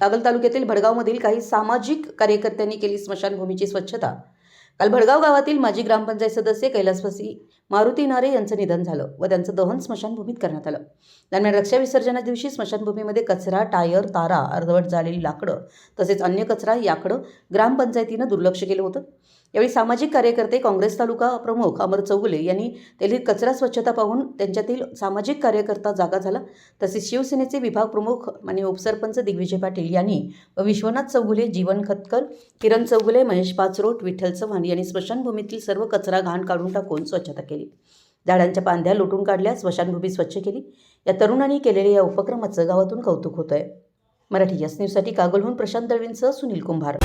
कागल तालुक्यातील भडगावमधील काही सामाजिक कार्यकर्त्यांनी केली स्मशानभूमीची स्वच्छता. काल भडगाव गावातील माजी ग्रामपंचायत सदस्य कैलासवासी मारुती नारे यांचं निधन झालं व त्यांचं दहन स्मशानभूमीत करण्यात आलं. दरम्यान रक्षा विसर्जना दिवशी स्मशानभूमीमध्ये कचरा टायर तारा अर्धवट झालेली लाकडं तसेच अन्य कचरा याकडं ग्रामपंचायतीनं दुर्लक्ष केलं होतं. यावेळी सामाजिक कार्यकर्ते काँग्रेस तालुका प्रमुख अमर चौगुले यांनी तेथील कचरा स्वच्छता पाहून त्यांच्यातील सामाजिक कार्यकर्ता जागा झाला. तसेच शिवसेनेचे विभाग प्रमुख आणि उपसरपंच दिग्विजय पाटील यांनी व विश्वनाथ चौगुले जीवन खतकर किरण चौगुले महेश पाचरोट विठ्ठल चव्हाण यांनी स्मशानभूमीतील सर्व कचरा घाण काढून टाकून स्वच्छता केली. झाडांच्या पांध्या लुटून काढल्या स्मशानभूमी स्वच्छ केली. या तरुणांनी केलेल्या या उपक्रमाचं गावातून कौतुक होत आहे मराठी यस न्यूजसाठी कागलहून प्रशांत दळवींसह सुनील कुंभार.